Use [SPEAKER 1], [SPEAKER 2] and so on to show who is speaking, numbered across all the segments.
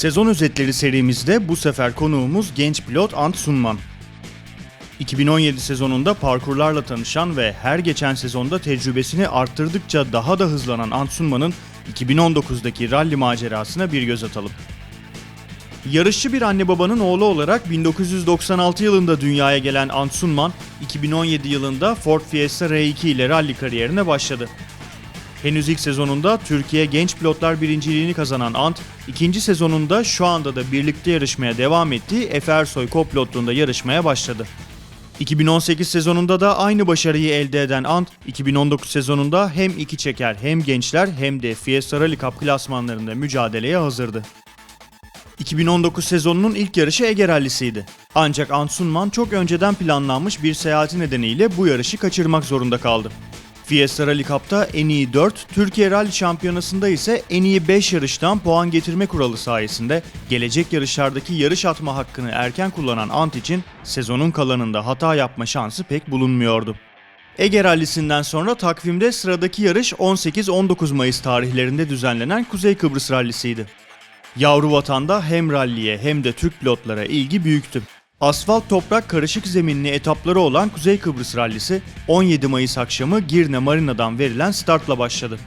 [SPEAKER 1] Sezon özetleri serimizde bu sefer konuğumuz genç pilot Ant Sunman. 2017 sezonunda parkurlarla tanışan ve her geçen sezonda tecrübesini arttırdıkça daha da hızlanan Ant Sunman'ın 2019'daki rally macerasına bir göz atalım. Yarışçı bir anne babanın oğlu olarak 1996 yılında dünyaya gelen Ant Sunman, 2017 yılında Ford Fiesta R2 ile rally kariyerine başladı. Henüz ilk sezonunda Türkiye Genç Pilotlar Birinciliğini kazanan Ant, ikinci sezonunda şu anda da birlikte yarışmaya devam ettiği Efe Ersoy kopilotluğunda yarışmaya başladı. 2018 sezonunda da aynı başarıyı elde eden Ant, 2019 sezonunda hem iki çeker hem gençler hem de Fiesta Rally Cup klasmanlarında mücadeleye hazırdı. 2019 sezonunun ilk yarışı Ege Rally'siydi. Ancak Ant Sunman çok önceden planlanmış bir seyahati nedeniyle bu yarışı kaçırmak zorunda kaldı. Fiesta Rally Cup'ta en iyi 4, Türkiye Rally Şampiyonası'nda ise en iyi 5 yarıştan puan getirme kuralı sayesinde gelecek yarışlardaki yarış atma hakkını erken kullanan Ant için sezonun kalanında hata yapma şansı pek bulunmuyordu. Ege Rally'sinden sonra takvimde sıradaki yarış 18-19 Mayıs tarihlerinde düzenlenen Kuzey Kıbrıs Rally'siydi. Yavru vatanda hem ralliye hem de Türk pilotlara ilgi büyüktü. Asfalt toprak karışık zeminli etapları olan Kuzey Kıbrıs Rallisi 17 Mayıs akşamı Girne Marina'dan verilen startla başladı.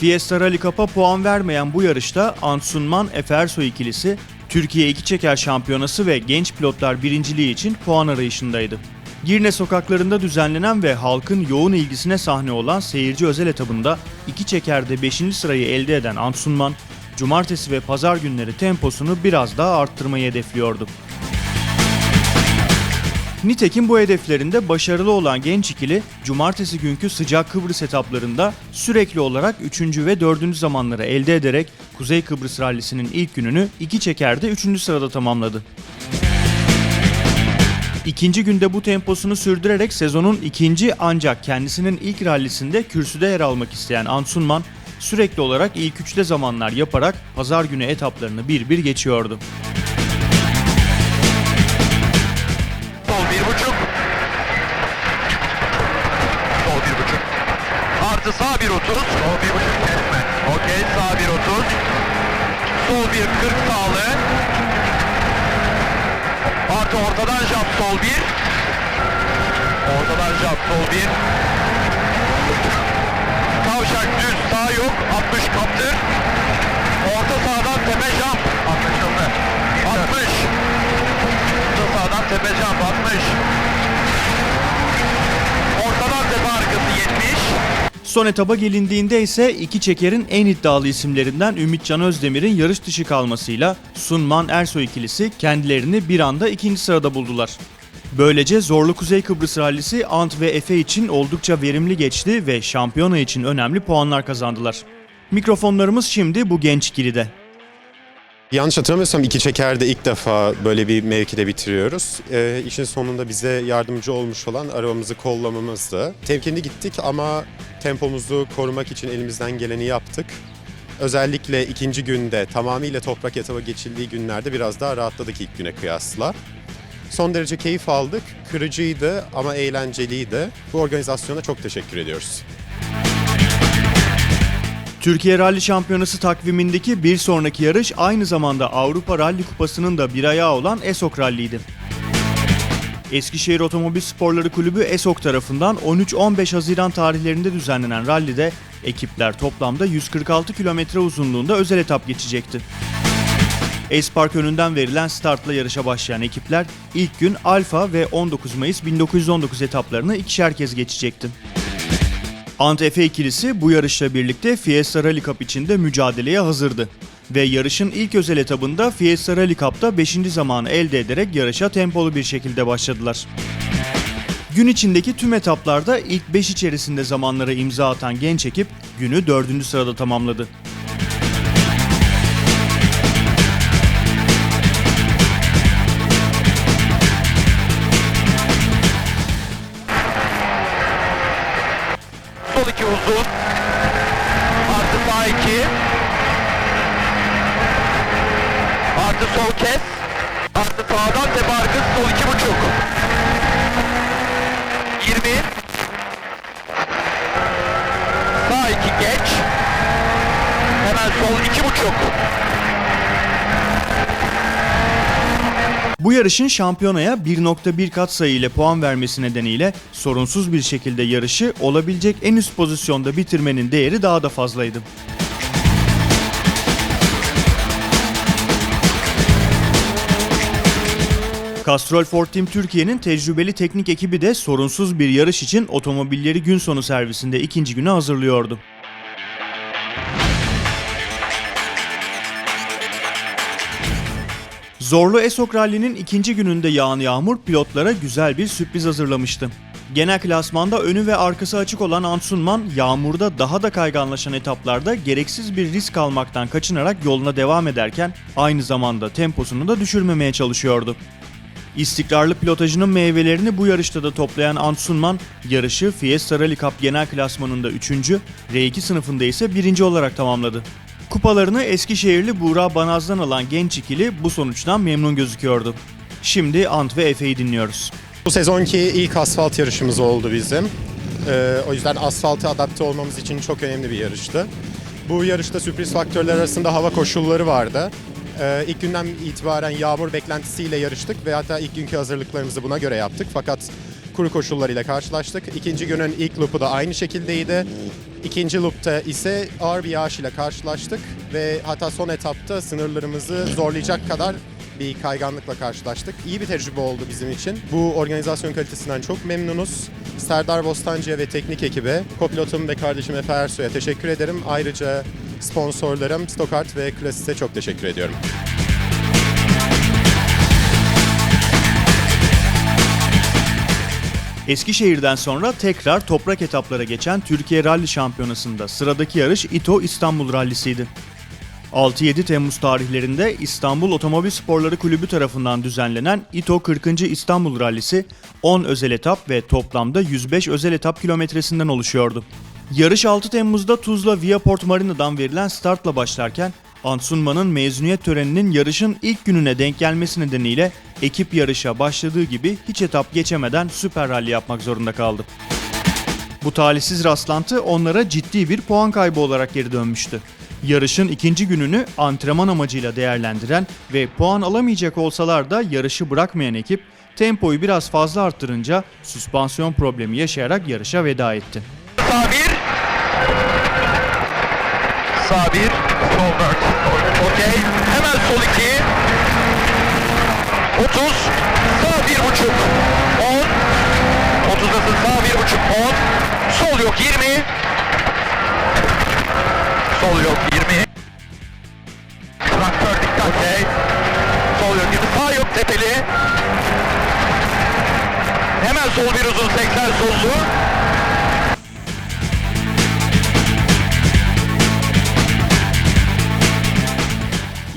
[SPEAKER 1] Fiesta Rally Cup'a puan vermeyen bu yarışta Ansunman Efe Ersoy ikilisi Türkiye iki çeker şampiyonası ve genç pilotlar birinciliği için puan arayışındaydı. Girne sokaklarında düzenlenen ve halkın yoğun ilgisine sahne olan seyirci özel etabında iki çekerde 5. sırayı elde eden Ansunman, cumartesi ve pazar günleri temposunu biraz daha arttırmayı hedefliyordu. Nitekim bu hedeflerinde başarılı olan genç ikili, cumartesi günkü sıcak Kıbrıs etaplarında sürekli olarak 3. ve 4. zamanları elde ederek Kuzey Kıbrıs rallisinin ilk gününü iki çekerde 3. sırada tamamladı. İkinci günde bu temposunu sürdürerek sezonun ikinci ancak kendisinin ilk rallisinde kürsüde yer almak isteyen Ansunman sürekli olarak ilk üçte zamanlar yaparak pazar günü etaplarını bir bir geçiyordu.
[SPEAKER 2] Sol bir buçuk. Sol bir buçuk. Artı sağ bir otuz. Sol bir buçuk kesme. Okey sağ bir otuz. Sol bir kırk sağlı. Artı ortadan jump sol bir. Ortadan jump sol bir. Kavşak düz sağ yok. 60 kaptır. Orta sağdan tepe jump. Anlaşıldı. 60. Orta sağdan tepe jump 60. Ortadan tepe arkası 70.
[SPEAKER 1] Son etaba gelindiğinde ise iki çekerin en iddialı isimlerinden Ümitcan Özdemir'in yarış dışı kalmasıyla Sunman Ersoy ikilisi kendilerini bir anda ikinci sırada buldular. Böylece zorlu Kuzey Kıbrıs rallisi Ant ve Efe için oldukça verimli geçti ve şampiyona için önemli puanlar kazandılar. Mikrofonlarımız şimdi bu genç ikilide.
[SPEAKER 3] Yanlış hatırlamıyorsam iki çekerde ilk defa böyle bir mevkide bitiriyoruz. Ee, işin sonunda bize yardımcı olmuş olan arabamızı kollamamızdı. Temkinli gittik ama tempomuzu korumak için elimizden geleni yaptık. Özellikle ikinci günde tamamıyla toprak yataba geçildiği günlerde biraz daha rahatladık ilk güne kıyasla. Son derece keyif aldık. Kırıcıydı ama eğlenceliydi. Bu organizasyona çok teşekkür ediyoruz.
[SPEAKER 1] Türkiye Rally Şampiyonası takvimindeki bir sonraki yarış aynı zamanda Avrupa Rally Kupası'nın da bir ayağı olan ESOK Rally'ydi. Eskişehir Otomobil Sporları Kulübü ESOK tarafından 13-15 Haziran tarihlerinde düzenlenen rallide ekipler toplamda 146 kilometre uzunluğunda özel etap geçecekti. Espark önünden verilen startla yarışa başlayan ekipler ilk gün Alfa ve 19 Mayıs 1919 etaplarını ikişer kez geçecekti. Ant Efe ikilisi bu yarışla birlikte Fiesta Rally Cup içinde mücadeleye hazırdı. Ve yarışın ilk özel etabında Fiesta Rally Cup'ta 5. zamanı elde ederek yarışa tempolu bir şekilde başladılar. Gün içindeki tüm etaplarda ilk 5 içerisinde zamanlara imza atan genç ekip günü 4. sırada tamamladı.
[SPEAKER 2] Artı sol kes. Artı sağdan tepe arkası sol iki buçuk. 20. Sağ iki geç. Hemen sol iki buçuk.
[SPEAKER 1] Bu yarışın şampiyonaya 1.1 kat sayı ile puan vermesi nedeniyle sorunsuz bir şekilde yarışı olabilecek en üst pozisyonda bitirmenin değeri daha da fazlaydı. Castrol Ford Team Türkiye'nin tecrübeli teknik ekibi de sorunsuz bir yarış için otomobilleri gün sonu servisinde ikinci güne hazırlıyordu. Zorlu Esok Rally'nin ikinci gününde yağan yağmur pilotlara güzel bir sürpriz hazırlamıştı. Genel klasmanda önü ve arkası açık olan Ansunman, yağmurda daha da kayganlaşan etaplarda gereksiz bir risk almaktan kaçınarak yoluna devam ederken aynı zamanda temposunu da düşürmemeye çalışıyordu. İstikrarlı pilotajının meyvelerini bu yarışta da toplayan Ansunman, yarışı Fiesta Rally Cup genel klasmanında 3. R2 sınıfında ise 1. olarak tamamladı. Kupalarını Eskişehirli Buğra Banaz'dan alan genç ikili bu sonuçtan memnun gözüküyordu. Şimdi Ant ve Efe'yi dinliyoruz.
[SPEAKER 3] Bu sezonki ilk asfalt yarışımız oldu bizim. Ee, o yüzden asfalta adapte olmamız için çok önemli bir yarıştı. Bu yarışta sürpriz faktörler arasında hava koşulları vardı. Ee, ilk günden itibaren yağmur beklentisiyle yarıştık ve hatta ilk günkü hazırlıklarımızı buna göre yaptık. Fakat kuru koşullarıyla karşılaştık. İkinci günün ilk loop'u da aynı şekildeydi. İkinci loop'ta ise ağır bir yağış ile karşılaştık ve hatta son etapta sınırlarımızı zorlayacak kadar bir kayganlıkla karşılaştık. İyi bir tecrübe oldu bizim için. Bu organizasyon kalitesinden çok memnunuz. Serdar Bostancı'ya ve teknik ekibe, kopilotum ve kardeşim Efe Ersoy'a teşekkür ederim. Ayrıca sponsorlarım Stokart ve Klasis'e çok teşekkür ediyorum.
[SPEAKER 1] Eskişehir'den sonra tekrar toprak etaplara geçen Türkiye Rally Şampiyonası'nda sıradaki yarış İTO İstanbul Rally'siydi. 6-7 Temmuz tarihlerinde İstanbul Otomobil Sporları Kulübü tarafından düzenlenen İTO 40. İstanbul Rallisi 10 özel etap ve toplamda 105 özel etap kilometresinden oluşuyordu. Yarış 6 Temmuz'da Tuzla Viaport Marina'dan verilen startla başlarken Ansunman'ın mezuniyet töreninin yarışın ilk gününe denk gelmesi nedeniyle ekip yarışa başladığı gibi hiç etap geçemeden süper rally yapmak zorunda kaldı. Bu talihsiz rastlantı onlara ciddi bir puan kaybı olarak geri dönmüştü. Yarışın ikinci gününü antrenman amacıyla değerlendiren ve puan alamayacak olsalar da yarışı bırakmayan ekip tempoyu biraz fazla arttırınca süspansiyon problemi yaşayarak yarışa veda etti.
[SPEAKER 2] Sağ bir. Sağ bir. Sol dört. Okey. Hemen sol iki. 30. Sağ bir buçuk. 10. 30'dasın sağ bir buçuk. 10. Sol yok 20. Sol yok 20. Traktör dikkat. Okey. Sol yok 20. Sağ yok tepeli. Hemen sol bir uzun 80 sollu.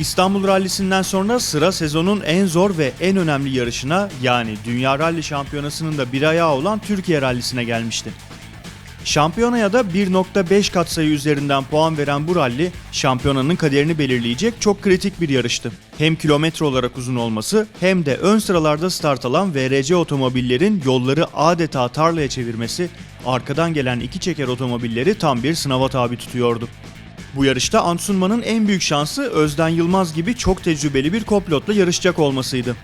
[SPEAKER 1] İstanbul Rallisi'nden sonra sıra sezonun en zor ve en önemli yarışına yani Dünya Rally Şampiyonası'nın da bir ayağı olan Türkiye Rallisi'ne gelmişti. Şampiyonaya da 1.5 katsayı üzerinden puan veren bu ralli, şampiyonanın kaderini belirleyecek çok kritik bir yarıştı. Hem kilometre olarak uzun olması hem de ön sıralarda start alan VRC otomobillerin yolları adeta tarlaya çevirmesi, arkadan gelen iki çeker otomobilleri tam bir sınava tabi tutuyordu. Bu yarışta Ansunman'ın en büyük şansı Özden Yılmaz gibi çok tecrübeli bir kopilotla yarışacak olmasıydı.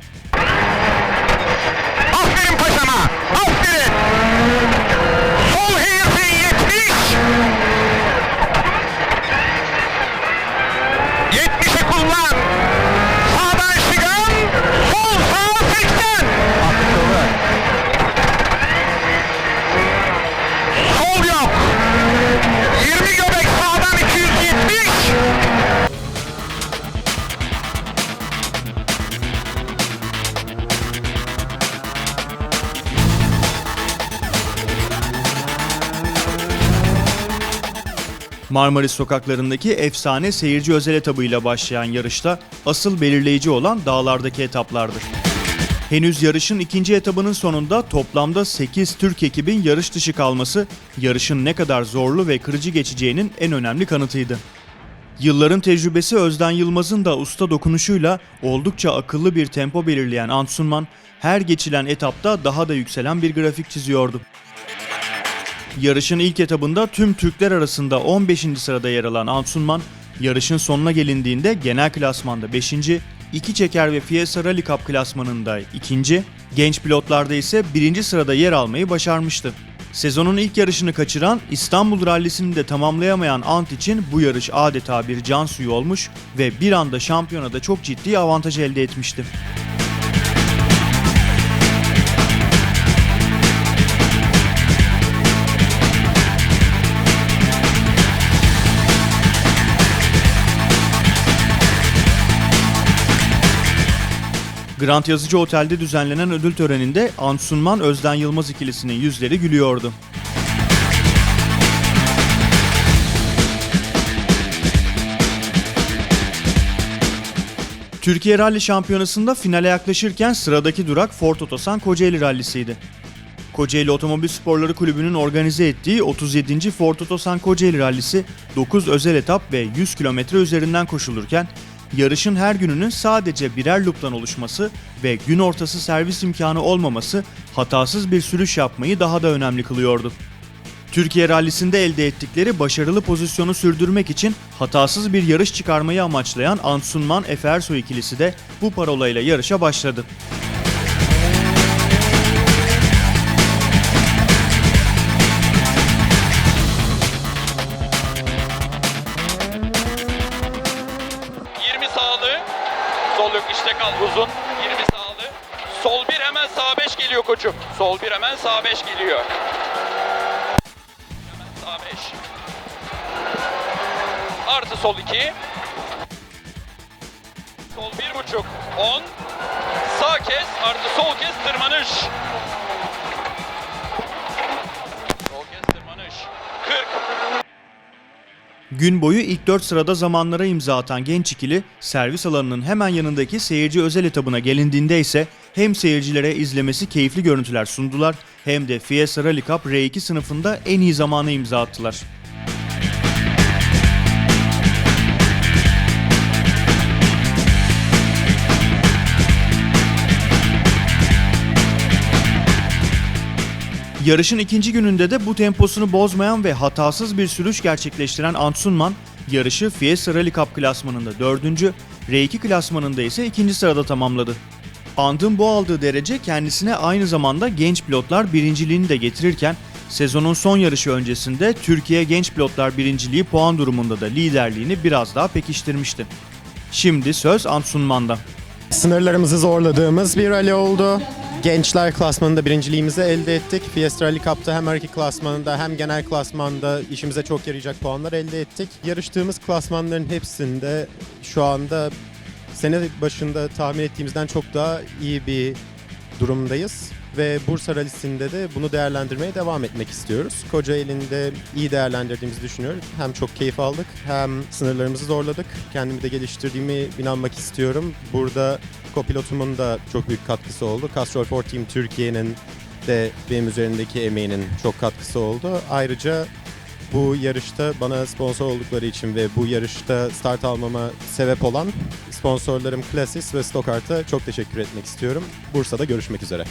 [SPEAKER 1] Marmaris sokaklarındaki efsane seyirci özel etabıyla başlayan yarışta asıl belirleyici olan dağlardaki etaplardır. Henüz yarışın ikinci etabının sonunda toplamda 8 Türk ekibin yarış dışı kalması yarışın ne kadar zorlu ve kırıcı geçeceğinin en önemli kanıtıydı. Yılların tecrübesi Özden Yılmaz'ın da usta dokunuşuyla oldukça akıllı bir tempo belirleyen Ansunman her geçilen etapta daha da yükselen bir grafik çiziyordu. Yarışın ilk etabında tüm Türkler arasında 15. sırada yer alan Ansunman, yarışın sonuna gelindiğinde genel klasmanda 5. iki çeker ve Fiesta Rally Cup klasmanında 2. genç pilotlarda ise 1. sırada yer almayı başarmıştı. Sezonun ilk yarışını kaçıran, İstanbul Rally'sini de tamamlayamayan Ant için bu yarış adeta bir can suyu olmuş ve bir anda şampiyonada çok ciddi avantaj elde etmişti. Grant Yazıcı Otel'de düzenlenen ödül töreninde Ansunman Özden Yılmaz ikilisinin yüzleri gülüyordu. Türkiye Rally Şampiyonası'nda finale yaklaşırken sıradaki durak Ford Otosan Kocaeli Rally'siydi. Kocaeli Otomobil Sporları Kulübü'nün organize ettiği 37. Ford Otosan Kocaeli Rallisi 9 özel etap ve 100 kilometre üzerinden koşulurken yarışın her gününün sadece birer loop'tan oluşması ve gün ortası servis imkanı olmaması hatasız bir sürüş yapmayı daha da önemli kılıyordu. Türkiye rallisinde elde ettikleri başarılı pozisyonu sürdürmek için hatasız bir yarış çıkarmayı amaçlayan Ansunman Efe Ersoy ikilisi de bu parolayla yarışa başladı.
[SPEAKER 2] Sol bir hemen sağ 5 geliyor. Hemen sağ 5. Artı sol 2. Sol bir buçuk. 10. Sağ kes artı sol kes tırmanış. Sol kes tırmanış. 40.
[SPEAKER 1] Gün boyu ilk 4 sırada zamanlara imza atan genç ikili, servis alanının hemen yanındaki seyirci özel etabına gelindiğinde ise hem seyircilere izlemesi keyifli görüntüler sundular hem de Fiesta Rally Cup R2 sınıfında en iyi zamanı imza attılar. Yarışın ikinci gününde de bu temposunu bozmayan ve hatasız bir sürüş gerçekleştiren Ansunman, yarışı Fiesta Rally Cup klasmanında 4. R2 klasmanında ise 2. sırada tamamladı. Ant'ın bu aldığı derece kendisine aynı zamanda genç pilotlar birinciliğini de getirirken sezonun son yarışı öncesinde Türkiye Genç Pilotlar Birinciliği puan durumunda da liderliğini biraz daha pekiştirmişti. Şimdi söz Ansunman'da.
[SPEAKER 3] Sınırlarımızı zorladığımız bir rally oldu. Gençler klasmanında birinciliğimizi elde ettik. Fiesta Rally Cup'ta hem R2 klasmanında hem genel klasmanda işimize çok yarayacak puanlar elde ettik. Yarıştığımız klasmanların hepsinde şu anda sene başında tahmin ettiğimizden çok daha iyi bir durumdayız. Ve Bursa Rally'sinde de bunu değerlendirmeye devam etmek istiyoruz. Kocaeli'nde iyi değerlendirdiğimizi düşünüyorum. Hem çok keyif aldık hem sınırlarımızı zorladık. Kendimi de geliştirdiğimi inanmak istiyorum. Burada kopilotumun da çok büyük katkısı oldu. Castrol Ford Team Türkiye'nin de benim üzerindeki emeğinin çok katkısı oldu. Ayrıca bu yarışta bana sponsor oldukları için ve bu yarışta start almama sebep olan sponsorlarım Klasis ve Stockart'a çok teşekkür etmek istiyorum. Bursa'da görüşmek üzere.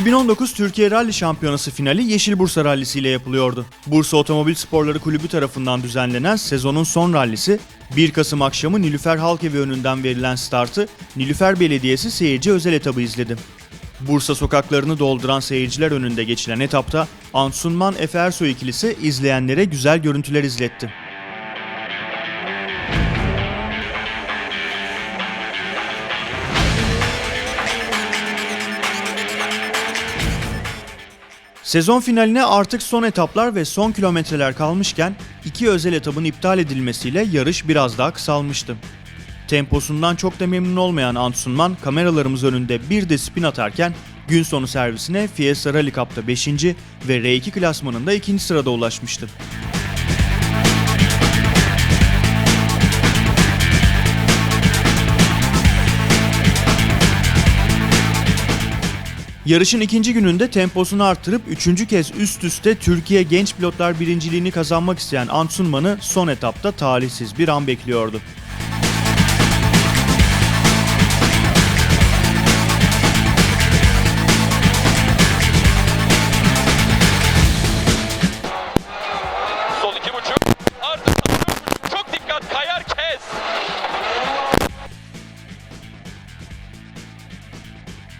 [SPEAKER 1] ...2019 Türkiye Rally Şampiyonası finali Yeşil Bursa Rallisi ile yapılıyordu. Bursa Otomobil Sporları Kulübü tarafından düzenlenen sezonun son rallisi 1 Kasım akşamı Nilüfer Halkevi önünden verilen startı Nilüfer Belediyesi seyirci özel etabı izledi. Bursa sokaklarını dolduran seyirciler önünde geçilen etapta Ansunman Efe Ersoy ikilisi izleyenlere güzel görüntüler izletti. Sezon finaline artık son etaplar ve son kilometreler kalmışken iki özel etabın iptal edilmesiyle yarış biraz daha kısalmıştı. Temposundan çok da memnun olmayan Ansunman kameralarımız önünde bir de spin atarken gün sonu servisine Fiesta Rally Cup'ta 5. ve R2 klasmanında 2. sırada ulaşmıştı. Yarışın ikinci gününde temposunu arttırıp üçüncü kez üst üste Türkiye Genç Pilotlar Birinciliğini kazanmak isteyen Ansunman'ı son etapta talihsiz bir an bekliyordu.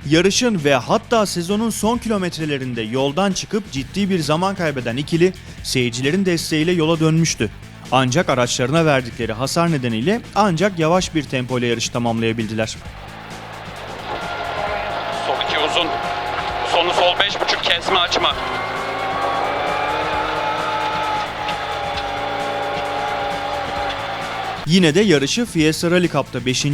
[SPEAKER 1] Yarışın ve hatta sezonun son kilometrelerinde yoldan çıkıp ciddi bir zaman kaybeden ikili seyircilerin desteğiyle yola dönmüştü. Ancak araçlarına verdikleri hasar nedeniyle ancak yavaş bir tempo ile yarışı tamamlayabildiler.
[SPEAKER 4] Sol iki uzun. Sonu sol beş buçuk kesme açma.
[SPEAKER 1] Yine de yarışı Fiesta Rally Cup'ta 5.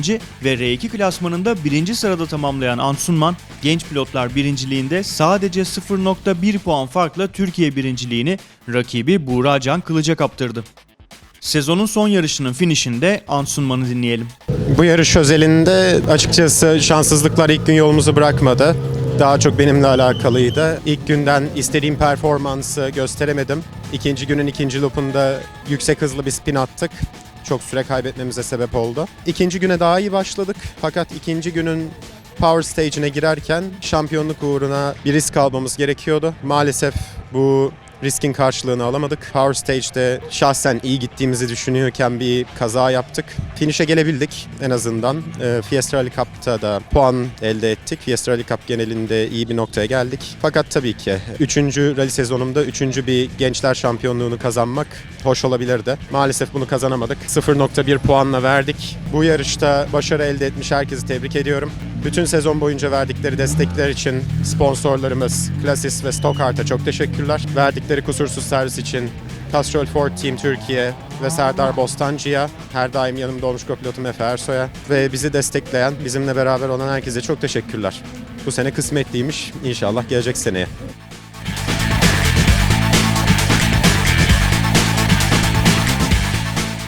[SPEAKER 1] ve R2 klasmanında 1. sırada tamamlayan Ansunman, genç pilotlar birinciliğinde sadece 0.1 puan farkla Türkiye birinciliğini rakibi Buğra Can Kılıç'a kaptırdı. Sezonun son yarışının finişinde Ansunman'ı dinleyelim.
[SPEAKER 3] Bu yarış özelinde açıkçası şanssızlıklar ilk gün yolumuzu bırakmadı. Daha çok benimle alakalıydı. İlk günden istediğim performansı gösteremedim. İkinci günün ikinci loopunda yüksek hızlı bir spin attık. Çok süre kaybetmemize sebep oldu. İkinci güne daha iyi başladık. Fakat ikinci günün Power Stage'ine girerken şampiyonluk uğruna bir risk almamız gerekiyordu. Maalesef bu riskin karşılığını alamadık. Power Stage'de şahsen iyi gittiğimizi düşünüyorken bir kaza yaptık. Finish'e gelebildik en azından. E, Fiesta Rally Cup'ta da puan elde ettik. Fiesta Rally Cup genelinde iyi bir noktaya geldik. Fakat tabii ki 3. rally sezonumda 3. bir gençler şampiyonluğunu kazanmak hoş olabilirdi. Maalesef bunu kazanamadık. 0.1 puanla verdik. Bu yarışta başarı elde etmiş herkesi tebrik ediyorum. Bütün sezon boyunca verdikleri destekler için sponsorlarımız Klasis ve Stockhart'a çok teşekkürler. Verdikleri kusursuz servis için Castrol Ford Team Türkiye ve Serdar Bostancı'ya, her daim yanımda olmuş kopilotum Efe Ersoy'a ve bizi destekleyen, bizimle beraber olan herkese çok teşekkürler. Bu sene kısmetliymiş. İnşallah gelecek seneye.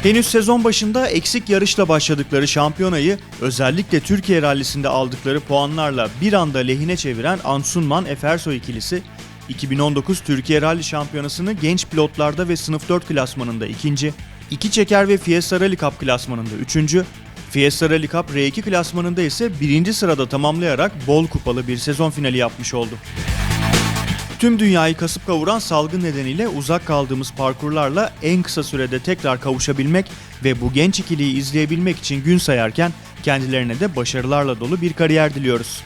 [SPEAKER 1] Henüz sezon başında eksik yarışla başladıkları şampiyonayı özellikle Türkiye rallisinde aldıkları puanlarla bir anda lehine çeviren Ansunman Efersoy ikilisi 2019 Türkiye Rally Şampiyonası'nı genç pilotlarda ve sınıf 4 klasmanında ikinci, iki çeker ve Fiesta Rally Cup klasmanında üçüncü, Fiesta Rally Cup R2 klasmanında ise birinci sırada tamamlayarak bol kupalı bir sezon finali yapmış oldu. Tüm dünyayı kasıp kavuran salgın nedeniyle uzak kaldığımız parkurlarla en kısa sürede tekrar kavuşabilmek ve bu genç ikiliyi izleyebilmek için gün sayarken kendilerine de başarılarla dolu bir kariyer diliyoruz.